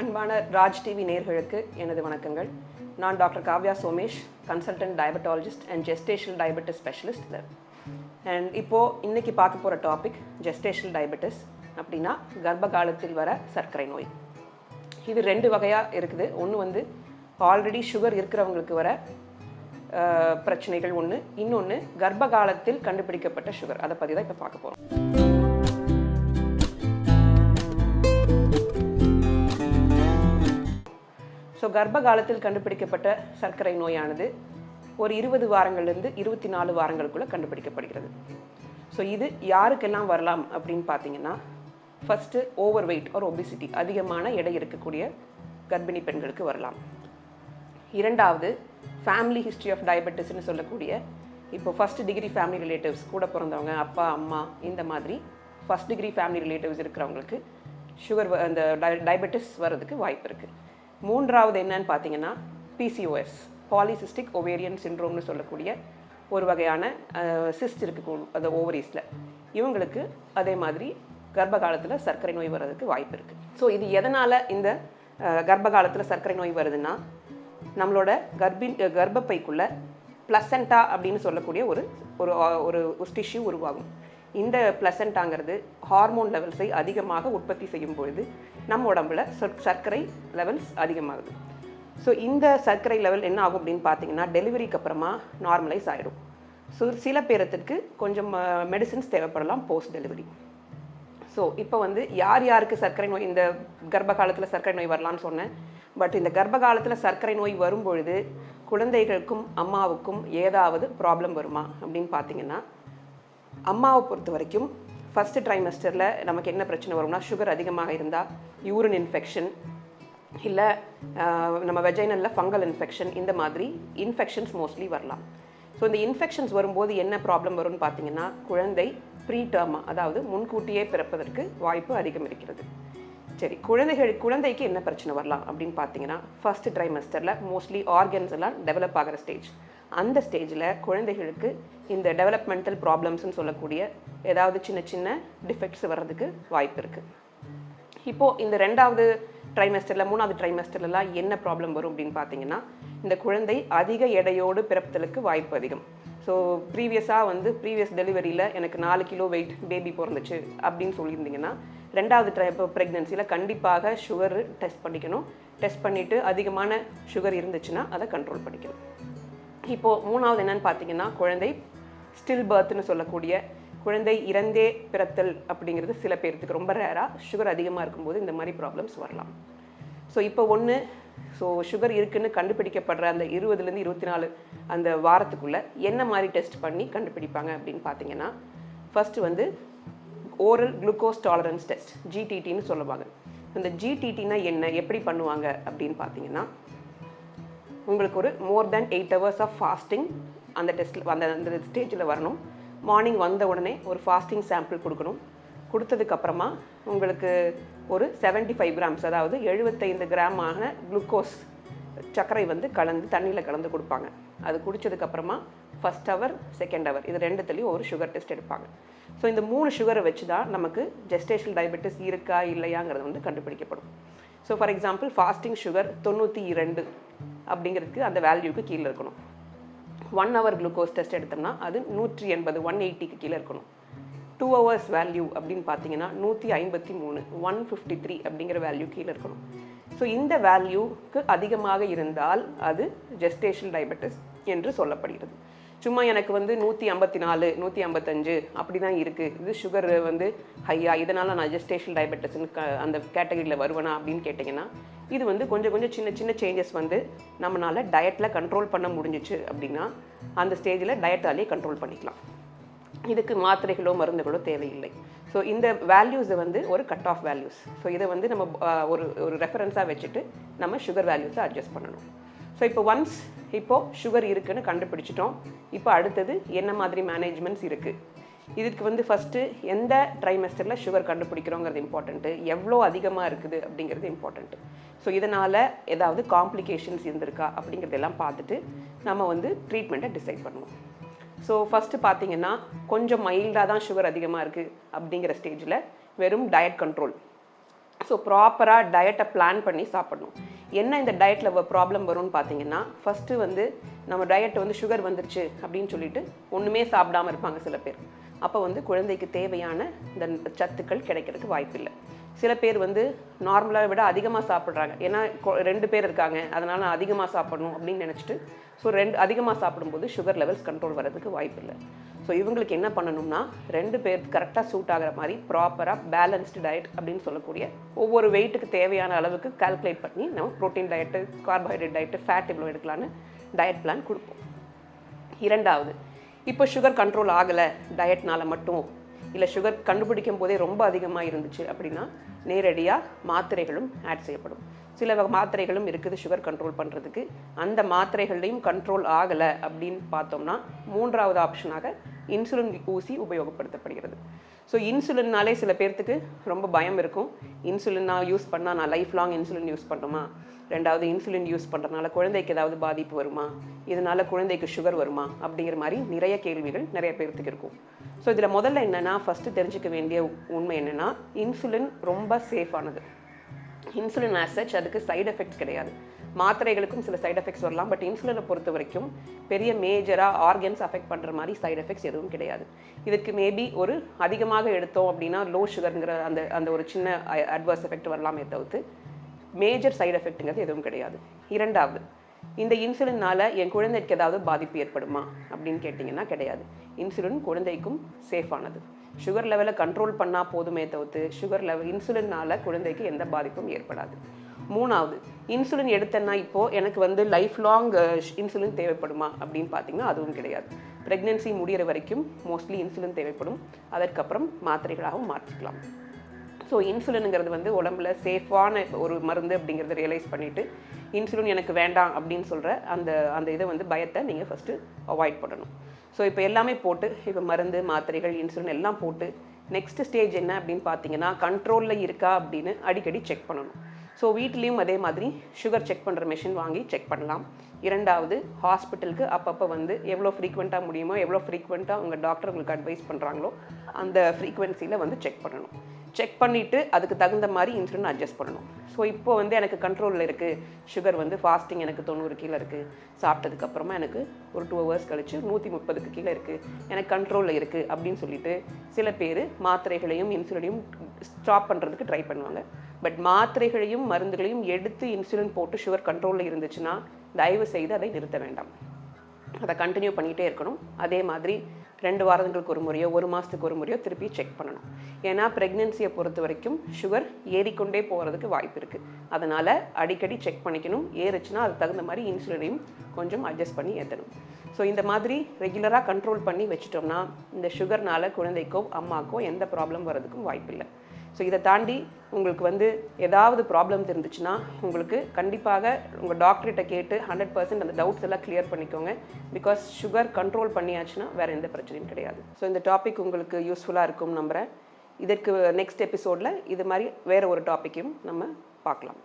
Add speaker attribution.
Speaker 1: அன்பான ராஜ் டிவி நேர்களுக்கு எனது வணக்கங்கள். நான் doctor Kavya Somesh consultant diabetologist and gestational diabetes specialist and இப்போது இன்னைக்கு பார்க்க போகிற டாபிக் ஜெஸ்டேஷனல் டயபெட்டிஸ் அப்படின்னா கர்ப்ப காலத்தில் வர சர்க்கரை நோய். இது ரெண்டு வகையாக இருக்குது. ஒன்று வந்து ஆல்ரெடி சுகர் இருக்கிறவங்களுக்கு வர பிரச்சனைகள் ஒன்று இன்னொன்று கர்ப்ப காலத்தில் கண்டுபிடிக்கப்பட்ட சுகர் அதை பற்றி தான் இப்போ பார்க்க போகிறோம் ஸோ கர்ப்ப காலத்தில் கண்டுபிடிக்கப்பட்ட சர்க்கரை நோயானது ஒரு இருபது வாரங்கள்லேருந்து இருபத்தி நாலு வாரங்களுக்குள்ளே கண்டுபிடிக்கப்படுகிறது. ஸோ இது யாருக்கெல்லாம் வரலாம் அப்படின்னு பார்த்தீங்கன்னா ஃபஸ்ட்டு ஓவர் வெயிட் ஒரு ஒபிசிட்டி அதிகமான எடை இருக்கக்கூடிய கர்ப்பிணி பெண்களுக்கு வரலாம். இரண்டாவது ஃபேமிலி ஹிஸ்ட்ரி ஆஃப் டயபெட்டிஸ்னு சொல்லக்கூடிய இப்போ ஃபஸ்ட் டிகிரி ஃபேமிலி ரிலேட்டிவ்ஸ் கூட பிறந்தவங்க அப்பா அம்மா இந்த மாதிரி ஃபஸ்ட் டிகிரி ஃபேமிலி ரிலேட்டிவ்ஸ் இருக்கிறவங்களுக்கு சுகர் அந்த டயபெட்டிஸ் வர்றதுக்கு வாய்ப்பு இருக்குது மூன்றாவது என்னன்னு பார்த்தீங்கன்னா பிசிஓஎஸ் பாலிசிஸ்டிக் ஒவேரியன் சின்ரோம்னு சொல்லக்கூடிய ஒரு வகையான சிஸ்ட் இருக்கு அந்த ஓவரிஸில் இவங்களுக்கு அதே மாதிரி கர்ப்ப காலத்தில் சர்க்கரை நோய் வர்றதுக்கு வாய்ப்பு இருக்குது ஸோ இது எதனால் இந்த கர்ப்ப காலத்தில் சர்க்கரை நோய் வருதுன்னா நம்மளோட கர்ப்பின் கர்ப்பப்பைக்குள்ளே ப்ளசண்டா அப்படின்னு சொல்லக்கூடிய ஒரு ஒரு ஒரு டிஷ்யூ உருவாகும். இந்த பிளசண்டாங்கிறது ஹார்மோன் லெவல்ஸை அதிகமாக உற்பத்தி செய்யும் பொழுது நம்ம உடம்புல சொற்- சர்க்கரை லெவல்ஸ் அதிகமாகுது. ஸோ இந்த சர்க்கரை லெவல் என்ன ஆகும் அப்படின்னு பார்த்தீங்கன்னா டெலிவரிக்கு அப்புறமா நார்மலைஸ் ஆகிடும் ஸோ சில பேரத்துக்கு கொஞ்சம் மெடிசின்ஸ் தேவைப்படலாம் போஸ்ட் டெலிவரி ஸோ இப்போ வந்து யார் யாருக்கு சர்க்கரை நோய் இந்த கர்ப்ப காலத்தில் சர்க்கரை நோய் வரலாம்னு சொன்னேன். பட் இந்த கர்ப்ப காலத்தில் சர்க்கரை நோய் வரும்பொழுது குழந்தைகளுக்கும் அம்மாவுக்கும் ஏதாவது ப்ராப்ளம் வருமா அப்படின்னு பார்த்தீங்கன்னா அம்மாவை பொறுத்த வரைக்கும் ஃபஸ்ட்டு ட்ரைமஸ்டரில் நமக்கு என்ன பிரச்சனை வரும்னா சுகர் அதிகமாக இருந்தால் யூரின் இன்ஃபெக்ஷன் இல்லை நம்ம வெஜைனலில் ஃபங்கல் இன்ஃபெக்ஷன் இந்த மாதிரி இன்ஃபெக்ஷன்ஸ் மோஸ்ட்லி வரலாம். ஸோ இந்த இன்ஃபெக்ஷன்ஸ் வரும்போது என்ன ப்ராப்ளம் வரும்னு பார்த்தீங்கன்னா குழந்தை ப்ரீ டேர்மாக அதாவது முன்கூட்டியே பிறப்பதற்கு வாய்ப்பு அதிகம் இருக்கிறது. சரி குழந்தைகள் குழந்தைக்கு என்ன பிரச்சனை வரலாம் அப்படின்னு பார்த்தீங்கன்னா ஃபர்ஸ்ட் ட்ரைமஸ்டரில் மோஸ்ட்லி ஆர்கன்ஸ் எல்லாம் டெவலப் ஆகிற ஸ்டேஜ் அந்த ஸ்டேஜில் குழந்தைகளுக்கு இந்த டெவலப்மெண்டல் ப்ராப்ளம்ஸ்னு சொல்லக்கூடிய ஏதாவது சின்ன சின்ன டிஃபெக்ட்ஸ் வர்றதுக்கு வாய்ப்பு இருக்குது இப்போது இந்த ரெண்டாவது ட்ரைமஸ்டரில் மூணாவது ட்ரைமஸ்டர்லலாம் என்ன ப்ராப்ளம் வரும் அப்படின்னு பார்த்தீங்கன்னா இந்த குழந்தை அதிக எடையோடு பிறப்புதலுக்கு வாய்ப்பு அதிகம். ஸோ ப்ரீவியஸாக வந்து ப்ரீவியஸ் டெலிவரியில் எனக்கு நாலு கிலோ வெயிட் பேபி பிறந்துச்சு அப்படின்னு சொல்லியிருந்தீங்கன்னா ரெண்டாவது ட்ரை இப்போ ப்ரெக்னென்சியில் கண்டிப்பாக சுகர் டெஸ்ட் பண்ணிக்கணும். டெஸ்ட் பண்ணிவிட்டு அதிகமான சுகர் இருந்துச்சுன்னா அதை கண்ட்ரோல் பண்ணிக்கணும். இப்போது மூணாவது என்னன்னு பார்த்தீங்கன்னா குழந்தை ஸ்டில் பர்த்னு சொல்லக்கூடிய குழந்தை இறந்தே பிறத்தல் அப்படிங்கிறது சில பேர்த்துக்கு ரொம்ப ரேராக சுகர் அதிகமாக இருக்கும்போது இந்த மாதிரி ப்ராப்ளம்ஸ் வரலாம். ஸோ இப்போ ஒன்று ஸோ சுகர் இருக்குன்னு கண்டுபிடிக்கப்படுற அந்த இருபதுலேருந்து இருபத்தி நாலு அந்த வாரத்துக்குள்ளே என்ன மாதிரி டெஸ்ட் பண்ணி கண்டுபிடிப்பாங்க அப்படின்னு பார்த்தீங்கன்னா ஃபஸ்ட்டு வந்து ஓரல் குளுக்கோஸ் டாலரன்ஸ் டெஸ்ட் ஜிடிடின்னு சொல்லுவாங்க. அந்த ஜிடிடினா என்ன எப்படி பண்ணுவாங்க அப்படின்னு பார்த்தீங்கன்னா உங்களுக்கு ஒரு more than eight hours of fasting அந்த டெஸ்ட்டில் அந்த அந்த ஸ்டேஜில் வரணும். மார்னிங் வந்த உடனே ஒரு ஃபாஸ்டிங் சாம்பிள் கொடுக்கணும். கொடுத்ததுக்கப்புறமா உங்களுக்கு ஒரு 75 ஃபைவ் கிராம்ஸ் அதாவது எழுபத்தைந்து கிராம் ஆன குளுக்கோஸ் சர்க்கரை வந்து கலந்து தண்ணியில் கலந்து கொடுப்பாங்க. அது குடிச்சதுக்கப்புறமா ஃபஸ்ட் ஹவர் செகண்ட் ஹவர் இது ரெண்டுத்துலேயும் ஒரு சுகர் டெஸ்ட் எடுப்பாங்க. ஸோ இந்த மூணு சுகரை வச்சு தான் நமக்கு ஜெஸ்டேஷனல் டயபெட்டிஸ் இருக்கா இல்லையாங்கிறது வந்து கண்டுபிடிக்கப்படும். So for example fasting sugar தொண்ணூற்றி இரண்டு அப்படிங்கிறதுக்கு அந்த வேல்யூக்கு கீழே இருக்கணும். ஒன் ஹவர் குளுக்கோஸ் டெஸ்ட் எடுத்தோம்னா அது நூற்றி எண்பது ஒன் எயிட்டிக்கு கீழே இருக்கணும். டூ ஹவர்ஸ் வேல்யூ அப்படின்னு பார்த்தீங்கன்னா நூற்றி ஐம்பத்தி மூணு ஒன் ஃபிஃப்டி த்ரீ அப்படிங்கிற வேல்யூ கீழே இருக்கணும். ஸோ இந்த வேல்யூக்கு அதிகமாக இருந்தால் அது ஜெஸ்டேஷன் டயபெட்டிஸ் என்று சொல்லப்படுகிறது. சும்மா எனக்கு வந்து நூற்றி ஐம்பத்தி நாலு நூற்றி ஐம்பத்தஞ்சு அப்படி தான் இருக்குது இது சுகர் வந்து ஹையா இதனால் நான் ஜெஸ்டேஷன் டயபெட்டிஸ்னு க அந்த கேட்டகரியில் வருவேனா அப்படின்னு கேட்டிங்கன்னா இது வந்து கொஞ்சம் கொஞ்சம் சின்ன சின்ன சேஞ்சஸ் வந்து நம்மளால் டயட்டில் கண்ட்ரோல் பண்ண முடிஞ்சிச்சு அப்படின்னா அந்த ஸ்டேஜில் டயட்டாலே கண்ட்ரோல் பண்ணிக்கலாம். இதுக்கு மாத்திரைகளோ மருந்துகளோ தேவையில்லை. ஸோ இந்த வேல்யூஸை வந்து ஒரு கட் ஆஃப் வேல்யூஸ் ஸோ இதை வந்து நம்ம ஒரு ஒரு ரெஃபரன்ஸாக வச்சுட்டு நம்ம சுகர் வேல்யூஸை அட்ஜஸ்ட் பண்ணணும். ஸோ இப்போ ஒன்ஸ் இப்போது சுகர் இருக்குதுன்னு கண்டுபிடிச்சிட்டோம். இப்போ அடுத்தது என்ன மாதிரி மேனேஜ்மெண்ட்ஸ் இருக்குது இதுக்கு வந்து ஃபஸ்ட்டு எந்த ட்ரைமெஸ்டரில் சுகர் கண்டுபிடிக்கிறோங்கிறது இம்பார்ட்டண்ட்டு எவ்வளோ அதிகமாக இருக்குது அப்படிங்கிறது இம்பார்ட்டண்ட்டு ஸோ இதனால் ஏதாவது காம்ப்ளிகேஷன்ஸ் இருந்திருக்கா அப்படிங்கிறதெல்லாம் பார்த்துட்டு நம்ம வந்து ட்ரீட்மெண்ட்டை டிசைட் பண்ணுவோம். ஸோ ஃபஸ்ட்டு பார்த்தீங்கன்னா கொஞ்சம் மைல்டாக தான் சுகர் அதிகமாக இருக்குது அப்படிங்கிற ஸ்டேஜில் வெறும் டயட் கண்ட்ரோல் ஸோ ப்ராப்பராக டயட்டை பிளான் பண்ணி சாப்பிடணும். என்ன இந்த டயட்டில் ப்ராப்ளம் வரும்னு பார்த்தீங்கன்னா ஃபஸ்ட்டு வந்து நம்ம டயட் வந்து சுகர் வந்துருச்சு அப்படின்னு சொல்லிட்டு ஒன்றுமே சாப்பிடாம இருப்பாங்க சில பேர். அப்போ வந்து குழந்தைக்கு தேவையான இந்த சத்துக்கள் கிடைக்கிறதுக்கு வாய்ப்பில்லை. சில பேர் வந்து நார்மலாக விட அதிகமாக சாப்பிட்றாங்க. ஏன்னா ரெண்டு பேர் இருக்காங்க. அதனால் நான் அதிகமாக சாப்பிடணும் அப்படின்னு நினச்சிட்டு ஸோ ரெண்டு அதிகமாக சாப்பிடும்போது சுகர் லெவல்ஸ் கண்ட்ரோல் வரதுக்கு வாய்ப்பில்லை. ஸோ இவங்களுக்கு என்ன பண்ணணும்னா ரெண்டு பேர் கரெக்டாக சூட் ஆகிற மாதிரி ப்ராப்பராக பேலன்ஸ்டு டயட் அப்படின்னு சொல்லக்கூடிய ஒவ்வொரு வெயிட்டுக்கு தேவையான அளவுக்கு கால்குலேட் பண்ணி நம்ம protein diet carbohydrate diet fat இவ்வளோ எடுக்கலான்னு டயட் பிளான் கொடுப்போம். இரண்டாவது இப்போ சுகர் கண்ட்ரோல் ஆகலை டயட்னால் மட்டும். இல்லை சுகர் கண்டுபிடிக்கும் போதே ரொம்ப அதிகமாக இருந்துச்சு அப்படின்னா நேரடியாக மாத்திரைகளும் ஆட் செய்யப்படும். சில மாத்திரைகளும் இருக்குது சுகர் கண்ட்ரோல் பண்ணுறதுக்கு அந்த மாத்திரைகள்லையும் கண்ட்ரோல் ஆகலை அப்படின்னு பார்த்தோம்னா மூன்றாவது ஆப்ஷனாக இன்சுலின் ஊசி உபயோகப்படுத்தப்படுகிறது. ஸோ இன்சுலின்னாலே சில பேர்த்துக்கு ரொம்ப பயம் இருக்கும். இன்சுலின் நான் யூஸ் பண்ணால் நான் லைஃப் லாங் இன்சுலின் யூஸ் பண்ணுமா? ரெண்டாவது இன்சுலின் யூஸ் பண்ணுறதுனால குழந்தைக்கு ஏதாவது பாதிப்பு வருமா? இதனால் குழந்தைக்கு சுகர் வருமா? அப்படிங்கிற மாதிரி நிறைய கேள்விகள் நிறைய பேர்த்துக்கு இருக்கும். ஸோ இதில் முதல்ல என்னென்னா ஃபஸ்ட்டு தெரிஞ்சிக்க வேண்டிய உண்மை என்னென்னா இன்சுலின் ரொம்ப சேஃபானது இன்சுலின் ஆசச் அதுக்கு சைடு எஃபெக்ட்ஸ் கிடையாது. மாத்திரைகளுக்கும் சில சைட் எஃபெக்ட்ஸ் வரலாம். பட் இன்சுலினை பொறுத்த வரைக்கும் பெரிய மேஜராக ஆர்கன்ஸ் அஃபெக்ட் பண்ணுற மாதிரி சைடு எஃபெக்ட்ஸ் எதுவும் கிடையாது. இதுக்கு மேபி ஒரு அதிகமாக எடுத்தோம் அப்படின்னா லோ சுகருங்கிற அந்த அந்த ஒரு சின்ன அட்வர்ஸ் எஃபெக்ட் வரலாமே தவிர்த்து மேஜர் சைடு எஃபெக்ட்டுங்கிறது எதுவும் கிடையாது. இரண்டாவது இந்த இன்சுலினால் என் குழந்தைக்கு ஏதாவது பாதிப்பு ஏற்படுமா அப்படின்னு கேட்டிங்கன்னா கிடையாது. இன்சுலின் குழந்தைக்கும் சேஃபானது சுகர் லெவலை கண்ட்ரோல் பண்ணால் போதுமே தவிர்த்து சுகர் லெவல் இன்சுலினால் குழந்தைக்கு எந்த பாதிப்பும் ஏற்படாது. மூணாவது இன்சுலின் எடுத்தேன்னா இப்போது எனக்கு வந்து லைஃப் லாங் இன்சுலின் தேவைப்படுமா அப்படின்னு பார்த்தீங்கன்னா அதுவும் கிடையாது. ப்ரெக்னென்சி முடிகிற வரைக்கும் மோஸ்ட்லி இன்சுலின் தேவைப்படும். அதற்கப்புறம் மாத்திரைகளாகவும் மாற்றிக்கலாம். ஸோ இன்சுலினுங்கிறது வந்து உடம்புல சேஃபான ஒரு மருந்து அப்படிங்கிறத ரியலைஸ் பண்ணிவிட்டு இன்சுலின் எனக்கு வேண்டாம் அப்படின்னு சொல்கிற அந்த அந்த இதை வந்து பயத்தை நீங்கள் ஃபஸ்ட்டு அவாய்ட் பண்ணணும். ஸோ இப்போ எல்லாமே போட்டு இப்போ மருந்து மாத்திரைகள் இன்சுலின் எல்லாம் போட்டு நெக்ஸ்ட் ஸ்டேஜ் என்ன அப்படின்னு பார்த்தீங்கன்னா கண்ட்ரோலில் இருக்கா அப்படின்னு அடிக்கடி செக் பண்ணணும். ஸோ வீட்லேயும் அதே மாதிரி சுகர் செக் பண்ணுற மெஷின் வாங்கி செக் பண்ணலாம். இரண்டாவது ஹாஸ்பிட்டலுக்கு அப்பப்போ வந்து எவ்வளோ ஃப்ரீக்வெண்ட்டாக முடியுமோ எவ்வளோ ஃப்ரீக்வெண்ட்டாக உங்கள் டாக்டர் உங்களுக்கு அட்வைஸ் பண்ணுறாங்களோ அந்த ஃப்ரீக்வன்சியில் வந்து செக் பண்ணணும். செக் பண்ணிவிட்டு அதுக்கு தகுந்த மாதிரி இன்சுலின் அட்ஜஸ்ட் பண்ணணும். ஸோ இப்போ வந்து எனக்கு கண்ட்ரோலில் இருக்குது சுகர் வந்து ஃபாஸ்டிங் எனக்கு தொண்ணூறு கீழே இருக்குது சாப்பிட்டதுக்கப்புறமா எனக்கு ஒரு டூ ஹவர்ஸ் கழித்து நூற்றி முப்பதுக்கு கீழே இருக்குது எனக்கு கண்ட்ரோலில் இருக்குது அப்படின்னு சொல்லிட்டு சில பேர் மாத்திரைகளையும் இன்சுலினையும் ஸ்டாப் பண்ணுறதுக்கு ட்ரை பண்ணுவாங்க. பட் மாத்திரைகளையும் மருந்துகளையும் எடுத்து இன்சுலின் போட்டு சுகர் கண்ட்ரோலில் இருந்துச்சுன்னா தயவு செய்து அதை நிறுத்த வேண்டாம். அதை கண்டினியூ பண்ணிகிட்டே இருக்கணும். அதே மாதிரி ரெண்டு வாரங்களுக்கு ஒரு முறையோ ஒரு மாதத்துக்கு ஒரு முறையோ திருப்பி செக் பண்ணணும். ஏன்னா ப்ரெக்னென்சியை பொறுத்த வரைக்கும் சுகர் ஏறிக்கொண்டே போகிறதுக்கு வாய்ப்பு இருக்குது அதனால் அடிக்கடி செக் பண்ணிக்கணும். ஏறுச்சுன்னா அதுக்கு தகுந்த மாதிரி இன்சுலினையும் கொஞ்சம் அட்ஜஸ்ட் பண்ணி ஏற்றணும் ஸோ இந்த மாதிரி ரெகுலராக கண்ட்ரோல் பண்ணி வச்சிட்டோம்னா இந்த சுகர்னால் குழந்தைக்கோ அம்மாக்கோ எந்த ப்ராப்ளம் வர்றதுக்கும் வாய்ப்பில்லை. ஸோ இதை தாண்டி உங்களுக்கு வந்து ஏதாவது ப்ராப்ளம் இருந்துச்சுன்னா உங்களுக்கு கண்டிப்பாக உங்கள் டாக்டர்கிட்ட கேட்டு ஹண்ட்ரட் பர்சன்ட் அந்த டவுட்ஸ் எல்லாம் கிளியர் பண்ணிக்கோங்க. பிகாஸ் சுகர் கண்ட்ரோல் பண்ணியாச்சுன்னா வேறு எந்த பிரச்சனையும் கிடையாது. ஸோ இந்த டாபிக் உங்களுக்கு யூஸ்ஃபுல்லாக இருக்கும் நம்புகிறேன் இதற்கு நெக்ஸ்ட் எபிசோடில் இது மாதிரி வேறு ஒரு டாப்பிக்கையும் நம்ம பார்க்கலாம்.